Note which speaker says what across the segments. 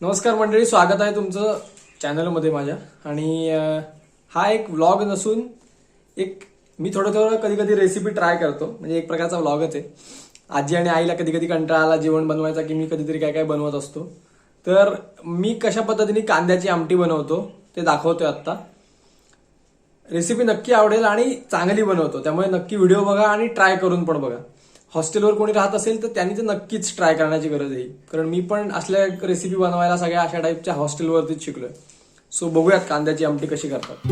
Speaker 1: नमस्कार मंडळी स्वागत आहे तुमचं चॅनलमध्ये माझ्या. आणि हा एक व्लॉग नसून एक मी थोडं थोडं कधी कधी रेसिपी ट्राय करतो. म्हणजे एक प्रकारचा व्लॉगच आहे. आजी आणि आईला कधी कधी कंटाळा आला जेवण बनवायचा की मी कधीतरी काय काय बनवत असतो. तर मी कशा पद्धतीने कांद्याची आमटी बनवतो ते दाखवतोय आत्ता. रेसिपी नक्की आवडेल आणि चांगली बनवतो. त्यामुळे नक्की व्हिडिओ बघा आणि ट्राय करून पण बघा. हॉस्टेलवर कोणी राहत असेल तर त्यांनी तर नक्कीच ट्राय करण्याची गरज आहे. कारण मी पण असल्या रेसिपी बनवायला सगळ्या अशा टाईपच्या हॉस्टेलवरतीच शिकलोय. सो बघूयात कांद्याची आमटी कशी करतात.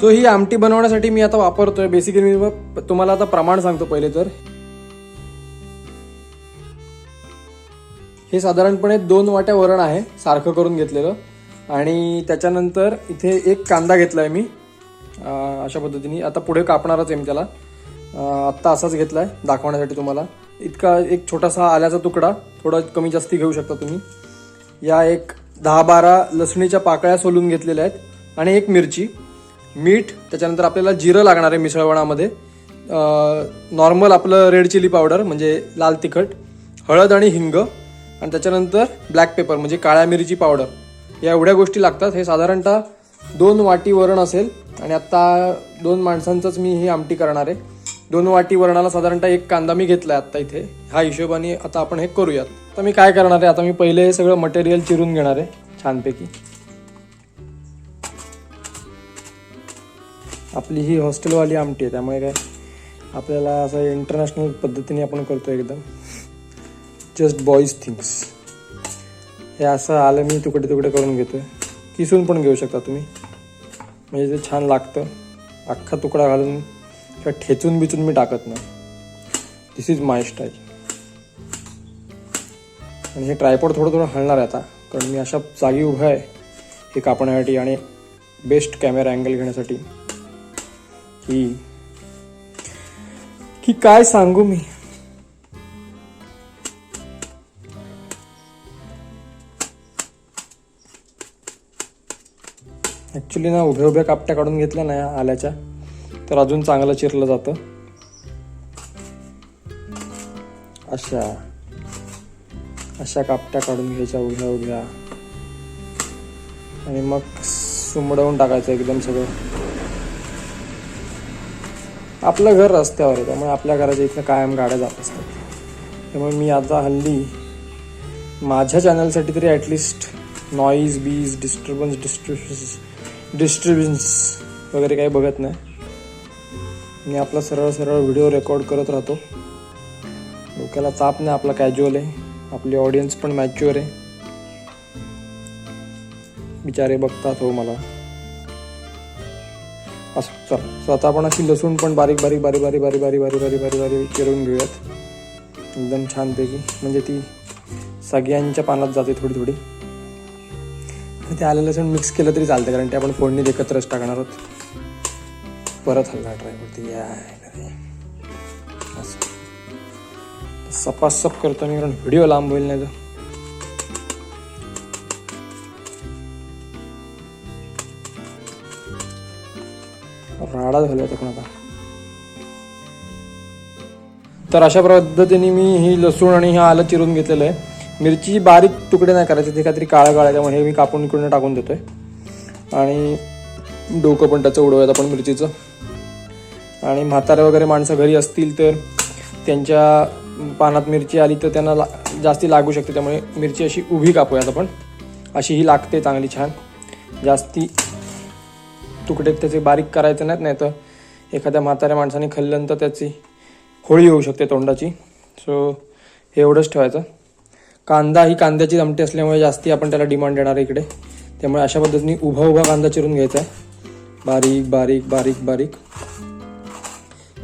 Speaker 1: सो ही आमटी बनवण्यासाठी मी आता वापरतोय. बेसिकली मी तुम्हाला आता प्रमाण सांगतो पहिले तर. हे साधारणपणे दोन वाट्या वरण आहे सारखं करून घेतलेलं. आणि त्याच्यानंतर इथे एक कांदा घेतला आहे मी अशा पद्धतीने. आता पुढे कापणारच आहे मी त्याला. आत्ता असाच घेतला आहे दाखवण्यासाठी तुम्हाला. इतका एक छोटासा आल्याचा तुकडा थोडा कमी जास्ती घेऊ शकता तुम्ही. या एक दहा बारा लसणीच्या पाकळ्या सोलून घेतलेल्या आहेत. आणि एक मिरची. मीठ त्याच्यानंतर आपल्याला जिरं लागणार आहे मिसळवणामध्ये नॉर्मल आपलं रेड चिली पावडर म्हणजे लाल तिखट हळद आणि हिंग. आणि त्याच्यानंतर ब्लॅक पेपर म्हणजे काळ्या मिरची पावडर या एवढ्या गोष्टी लागतात. हे साधारणतः दोन वाटी वरण असेल आणि आत्ता दोन माणसांचंच मी ही आमटी करणार आहे. दोन वाटी वरणाला साधारणतः एक कांदा मी घेतला आहे आत्ता इथे. ह्या हिशोबाने आता आपण हे करूयात. तर मी काय करणार आहे? आता मी पहिले हे सगळं मटेरियल चिरून घेणार आहे छानपैकी. आपली ही हॉस्टेलवाली आमटी आहे त्यामुळे काय आपल्याला असं इंटरनॅशनल पद्धतीने आपण करतो एकदम. जस्ट बॉईज थिंग्स हे असं आलं मी तुकडे तुकडे करून घेतो किसून पण घेऊ शकता तुम्ही. म्हणजे ते छान लागतं. अख्खा तुकडा घालून किंवा ठेचून बिचून मी टाकत नाही. दिस इज माय स्टाईल आणि हे ट्रायपॉड थोडं थोडं हलणार आहे आता. कारण मी अशा जागी उभा आहे. हे कापण्यासाठी आणि बेस्ट कॅमेरा अँगल घेण्यासाठी. की की काय सांगू मी? ॲक्च्युली ना उभ्या उभ्या कापट्या काढून घेतल्या ना या आल्याच्या तर अजून चांगलं चिरलं जातं. अशा अशा कापट्या काढून घ्यायच्या उभ्या उभ्या. आणि मग सुमडवून टाकायचं एकदम सगळं. आपलं घर रस्त्यावर आहे त्यामुळे आपल्या घराच्या इथनं कायम गाड्या जात असतात. त्यामुळे मी आता हल्ली माझ्या चॅनलसाठी तरी ॲटलिस्ट नॉईज बीज डिस्टर्बन्स डिस्ट्रिब्युन्स डिस्टर्बन्स वगैरे काही बघत नाही मी आपला सरळ सरळ व्हिडिओ रेकॉर्ड करत राहतो डोक्याला ताप नाही आपला कॅज्युअल आहे आपली ऑडियन्स पण मॅच्युअर आहे बिचारे बघतात हो मला असं चला सो आता आपण अशी लसूण पण बारीक बारीक बारीक बारीक बारीक बारीक बारीक बारीक बारीक बारीक चिरून घेऊयात एकदम छानपैकी म्हणजे ती सगळ्यांच्या पानात जाते थोडी थोडी ते आलं लसूण मिक्स केलं तरी चालतं कारण ते आपण फोडणीत एकत्रच टाकणार आहोत. परत हलका ट्रायवरती. करते सपासप करतो मी कारण व्हिडिओ लांब होईल नाही तर. राडा झाला होता पण आता. तर अशा पद्धतीने मी ही लसूण आणि हे आलं चिरून घेतलेलं आहे. मिरची बारीक तुकडे नाही करायचे ते काहीतरी काळ्या काळं त्यामुळे हे मी कापून इकडून टाकून देतोय. आणि डोकं पण त्याचं उडवूयात आपण मिरचीचं. आणि म्हातारे वगैरे माणसं घरी असतील तर त्यांच्या पानात मिरची आली तर त्यांना ला जास्ती लागू शकते. त्यामुळे मिरची अशी उभी कापूयात आपण. अशी ही लागते चांगली छान. जास्ती तुकडे त्याचे बारीक करायचे नाहीत नाही तर एखाद्या म्हाताऱ्या माणसाने खाल्ल्यानंतर त्याची होळी होऊ शकते तोंडाची. सो हे एवढंच ठेवायचं. कांदा ही कांद्याची आमटी असल्यामुळे जास्ती आपण त्याला डिमांड देणार आहे इकडे. त्यामुळे अशा पद्धतीने उभा उभा कांदा चिरून घ्यायचा आहे. बारीक बारीक बारीक बारीक.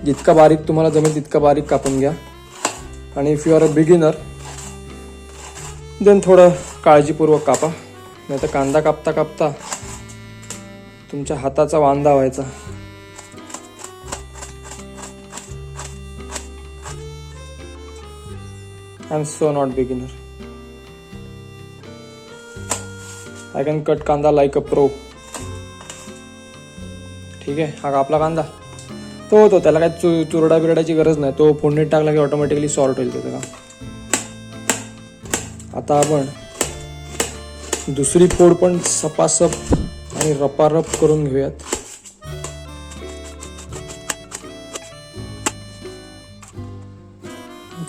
Speaker 1: जितका बारीक तुम्हाला जमेल तितका बारीक कापून घ्या. आणि if you are a beginner then थोडं काळजीपूर्वक कापा. नाही तर कांदा कापता कापता तुमच्या हाताचा वांदा व्हायचा. I am so not beginner I can cut कांदा लाईक अ प्रो ठीक आहे? हा कापला कांदा? तो होतो. त्याला काय चु चुरडा बिरडाची गरज नाही. तो फोडणीत टाकला की ऑटोमॅटिकली सॉर्ट होईल त्याचं का? आता आपण दुसरी फोड पण सपासप आणि रपारप करून घेऊयात.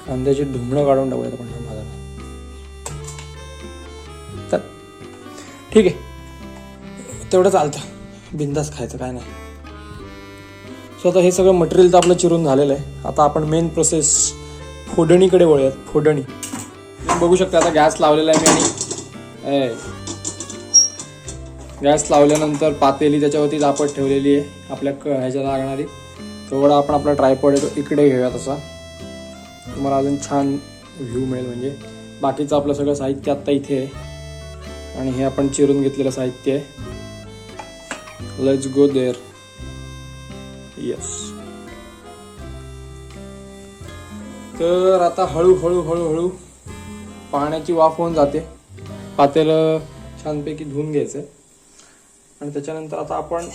Speaker 1: कांद्याची ढुमणं काढून टाकूयात आपण. ठीक आहे. तेवढं चालतं. बिंदास खायचं काय नाही. सो आता हे सगळं मटेरियल तर आपलं चिरून झालेलं आहे. आता आपण मेन प्रोसेस फोडणीकडे वळूयात. फोडणी. तुम्ही बघू शकता आता गॅस लावलेला आहे मी आणि गॅस लावल्यानंतर पातेली त्याच्यावरती दापट ठेवलेली आहे. आपल्या ह्याच्या लागणारी. तेवढा आपण आपला ट्रायपॉड येतो इकडे घेऊया तसा तुम्हाला अजून छान व्ह्यू मिळेल म्हणजे. बाकीचं आपलं सगळं साहित्य आत्ता इथे आहे. आणि हे आपण चिरून घेतलेलं साहित्य आहे. लेट्स गो देअर यस तर आता हळूहळू हळूहळू पाण्याची वाफ होऊन जाते. पातेलं छानपैकी धुवून घ्यायचं आणि त्याच्यानंतर आता आपण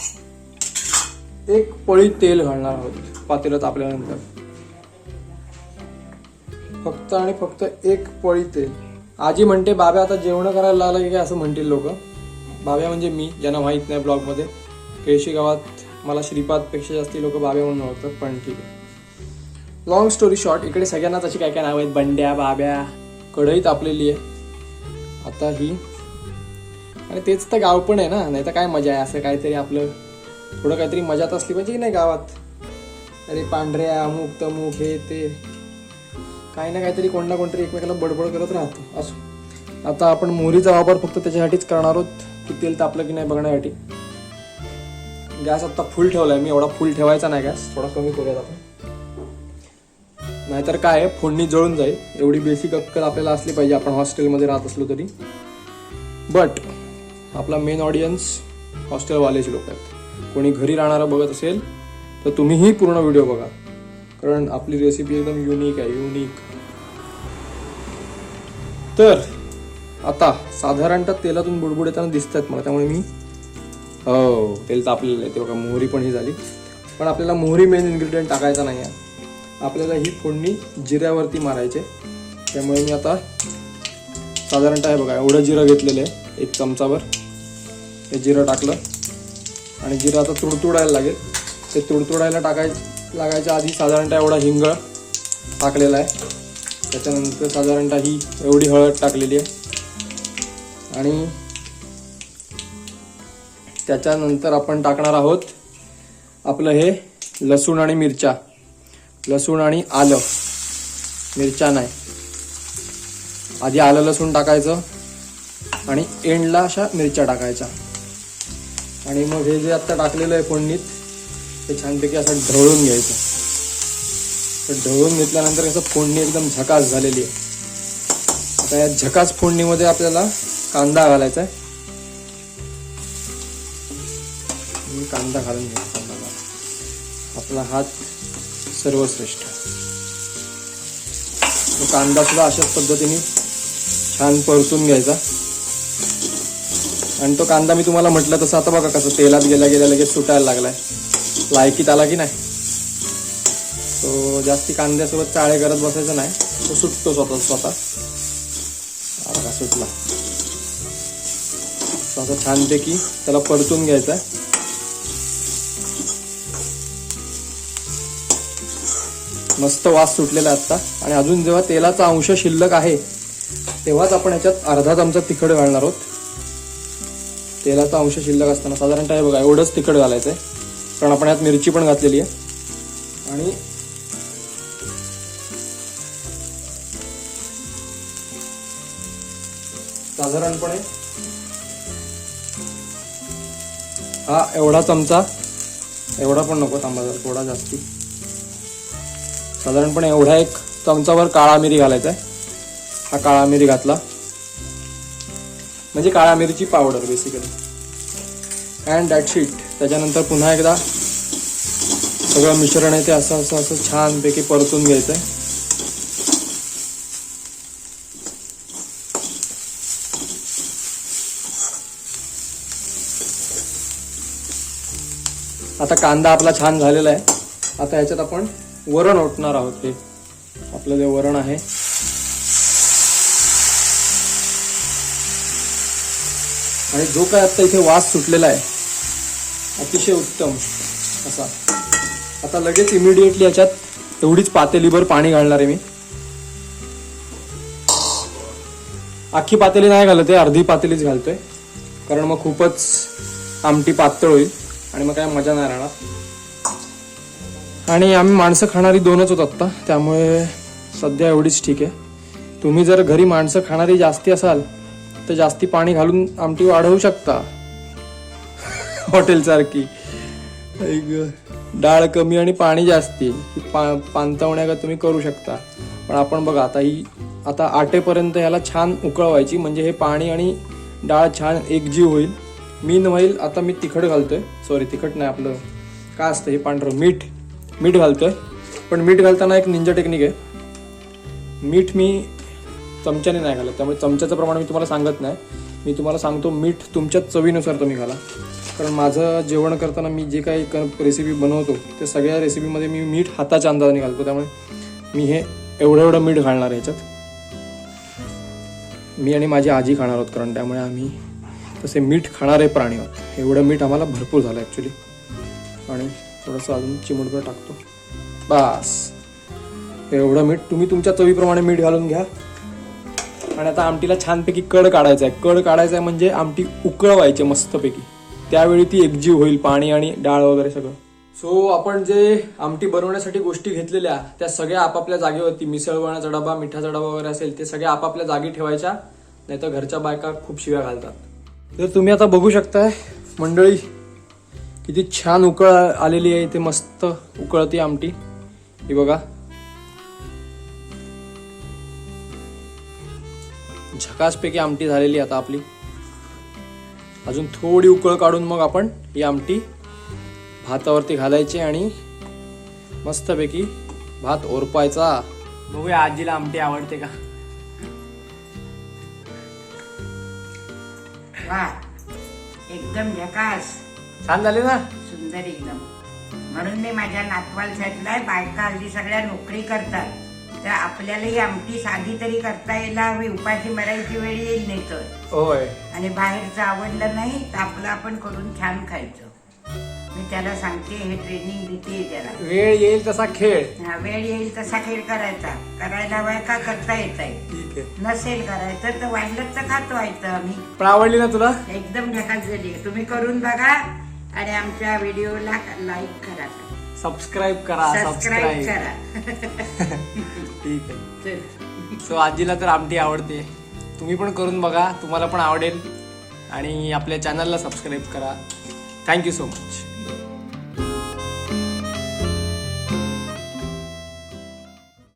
Speaker 1: एक पळी तेल घालणार आहोत. पातेलं तापल्यानंतर फक्त आणि फक्त एक पळी तेल. आजी म्हणते बाब्या आता जेवण करायला लागलं की काय? असं म्हणतील लोक. बाब्या म्हणजे मी ज्यांना माहीत नाही ब्लॉगमध्ये. केळशी गावात मला श्रीपादपेक्षा जास्ती लोक बाब्या म्हणून ओळखतात पण ठीक आहे. लॉंग स्टोरी शॉर्ट इकडे सगळ्यांनाच अशी काय काय नावं आहेत? बंड्या बाब्या कढई तापलेली आहे. आता ही आणि तेच तर गाव पण आहे ना नाही तर काय मजा आहे असं काहीतरी आपलं थोडं काहीतरी मजात असली पाहिजे की नाही गावात? अरे पांढऱ्या अमुक तमुक हे ते. काही ना काहीतरी कोण ना कोणतरी एकमेकाला बडबड करत राहतो. असो. आता आपण मोहरीचा वापर फक्त त्याच्यासाठीच करणार आहोत. की तेल तापलं की नाही बघण्यासाठी. गॅस आता फुल ठेवलाय. मी एवढा फुल ठेवायचा नाही गॅस. थोडा कमी करूयात आपण. नाहीतर काय आहे, फोडणी जळून जाईल. एवढी बेसिक अक्कल आपल्याला असली पाहिजे. आपण हॉस्टेलमध्ये राहत असलो तरी. बट आपला मेन ऑडियन्स हॉस्टेलवालेच लोक आहेत. कोणी घरी राहणारं बघत असेल तर तुम्हीही पूर्ण व्हिडिओ बघा. कारण आपली रेसिपी एकदम युनिक आहे. युनिक तर आता साधारणतः तेलातून बुडबुड येताना दिसत आहेत मला त्यामुळे मी हो तेल तापलेलं आहे ते बघा मोहरी पण ही झाली. पण आपल्याला मोहरी मेन इन्ग्रेडियंट टाकायचा नाही आहे. आपल्याला ही फोडणी जिऱ्यावरती मारायचे त्यामुळे मी आता साधारणतः आहे बघा एवढं जिरं घेतलेलं आहे एक चमचावर हे जिरं टाकलं. आणि जिरं आता तुडतुडायला लागेल. ते तुडतुडायला टाकाय लागायच्या आधी साधारणतः एवढा हिंगळ टाकलेला आहे. त्याच्यानंतर साधारणतः ही एवढी हळद टाकलेली आहे. आणि त्याच्यानंतर आपण टाकणार आहोत आपलं हे लसूण आणि मिरच्या. लसूण आणि आलं. मिरच्या नाही. आधी आलं लसूण टाकायचं आणि एंडला अशा मिरच्या टाकायच्या. आणि मग हे जे आता टाकलेलं आहे फोडणीत ते छानपैकी असं ढवळून घ्यायचं. तर ढवळून घेतल्यानंतर याचं फोडणी एकदम झकास झालेली आहे. आता या झकास फोडणीमध्ये आपल्याला कांदा घालायचा आहे. मी कांदा घालून घ्यायचा कांदा आपला हात सर्वश्रेष्ठ तो कांदा सुद्धा अशाच पद्धतीने छान परतून घ्यायचा. आणि तो कांदा मी तुम्हाला म्हटलं तसं आता बघा कसं तेलात गेल्या गेल्या लगेच सुटायला लागलाय. लायकीत आला की नाही? तो जास्ती कांद्यासोबत चाळे करत बसायचं नाही. तो सुटतो स्वतः स्वतः. हा बघा सुटला. तो असं छानपैकी त्याला परतून घ्यायचं आहे मस्त वास सुटलेला आहे आता आणि अजून जेव्हा तेलाचा अंश शिल्लक आहे तेव्हाच आपण याच्यात अर्धा चमचा तिखट घालणार आहोत. तेलाचा अंश शिल्लक असताना साधारणतः हे बघा एवढंच तिखट घालायचं आहे कारण आपण यात मिरची पण घातलेली आहे. आणि साधारणपणे हा एवढा चमचा एवढा पण नको थांबा जर थोडा जास्ती. साधारणपणे एवढा एक चमचावर काळा मिरी घालायचा आहे. हा काळा मिरी घातला. म्हणजे काळा मिरची powder basically and that sheet त्याच्यानंतर पुन्हा एकदा सगळं मिश्रण आहे ते असं असं असं छानपैकी परतून घ्यायचं आहे आता कांदा आपला छान झालेला आहे. आता याच्यात आपण वरण ओतणार आहोत ते. आपलं जे वरण आहे. आणि जो काय आता इथे वास सुटलेला आहे अतिशय उत्तम असा. आता लगेच इमिडिएटली याच्यात एवढीच पातेलीभर पाणी घालणार आहे मी. अख्खी पातेली नाही घालत आहे अर्धी पातेलीच घालतोय. कारण मग खूपच आमटी पातळ होईल. आणि मग काय मजा नाही राहणार. आणि आम्ही माणसं खाणारी दोनच होत आत्ता त्यामुळे सध्या एवढीच ठीक आहे. तुम्ही जर घरी माणसं खाणारी जास्ती असाल तर जास्ती पाणी घालून आमटी वाढवू शकता. हॉटेलसारखी. डाळ कमी आणि पाणी जास्ती पा पांतवण्या का तुम्ही करू शकता. पण आपण बघा आता ही आता आटेपर्यंत ह्याला छान उकळवायची म्हणजे हे पाणी आणि डाळ छान एकजीव होईल. मीन होईल आता मी तिखट घालतोय. सॉरी तिखट नाही आपलं. काय असतं हे पांढरं? मीठ. मीठ घालतोय. पण मीठ घालताना एक निंजा टेक्निक आहे. मीठ मी चमच्याने नाही घालत. त्यामुळे चमच्याचं प्रमाण मी तुम्हाला सांगत नाही. मी तुम्हाला सांगतो मीठ तुमच्या चवीनुसार तुम्ही घाला. कारण माझं जेवण करताना मी जे काही रेसिपी बनवतो ते सगळ्या रेसिपीमध्ये मी मीठ हाताच्या अंदाजाने घालतो. त्यामुळे मी हे एवढं एवढं मीठ घालणार आहे ह्याच्यात मी आणि माझी आजी खाणार आहोत कारण त्यामुळे आम्ही तसे मीठ खाणारे प्राणी आहोत. एवढं मीठ आम्हाला भरपूर झालं ॲक्च्युली आणि थोडंसं अजून चिमूटभर टाकतो. बस. एवढं मीठ तुम्ही तुमच्या चवीप्रमाणे मीठ घालून घ्या. आणि आता आमटीला छानपैकी कड काढायचा आहे. कड काढायचा आहे म्हणजे आमटी उकळवायची मस्तपैकी. त्यावेळी ती एकजीव होईल पाणी आणि डाळ वगैरे सगळं. सो आपण जे आमटी बनवण्यासाठी गोष्टी घेतलेल्या त्या सगळ्या आपापल्या जागेवरती मिसळवण्याचा डबा मिठाचा डबा वगैरे असेल ते सगळ्या आपापल्या जागी ठेवायच्या. नाही तर घरच्या बायका खूप शिव्या घालतात. तर तुम्ही आता बघू शकताय मंडळी किती छान उकळ आलेली आहे इथे मस्त उकळती आमटी. ही बघा. झकासपैकी आमटी झालेली आता आपली. अजून थोडी उकळ काढून मग आपण ही आमटी भातावरती घालायची आणि मस्तपैकी भात ओरपायचा. बघूया आजीला आमटी आवडते का?
Speaker 2: वा एकदम झकास.
Speaker 1: छान झाले ना?
Speaker 2: सुंदर एकदम. म्हणून मी माझ्या नातवाल साईडला बायका हल्ली सगळ्या नोकरी करतात. तर आपल्यालाही आमटी साधी तरी करता यायला हवी. उपाशी मरायची वेळ येईल नाही तर.
Speaker 1: होय.
Speaker 2: आणि बाहेरचं आवडलं नाही तर आपलं आपण करून छान खायचं. त्याला सांगते हे ट्रेनिंग देते त्याला.
Speaker 1: वेळ येईल तसा खेळ.
Speaker 2: हा, वेळ येईल तसा खेळ करायचा. करायला हवाय का करता येत आहे
Speaker 1: ठीक आहे.
Speaker 2: नसेल करायचं तर वाढलं तर खातो व्हायचं आम्ही.
Speaker 1: पण आवडली ना तुला?
Speaker 2: एकदम झकास झाली तुम्ही करून बघा आणि आमच्या व्हिडिओला लाईक करा.
Speaker 1: सबस्क्राईब करा
Speaker 2: सबस्क्राईब
Speaker 1: सबस्क्राईब.
Speaker 2: करा.
Speaker 1: ठीक आहे.
Speaker 2: चल.
Speaker 1: सो आजीला तर आमटी आवडते. तुम्ही पण करून बघा तुम्हाला पण आवडेल. आणि आपल्या चॅनलला सबस्क्राईब करा. Thank you so much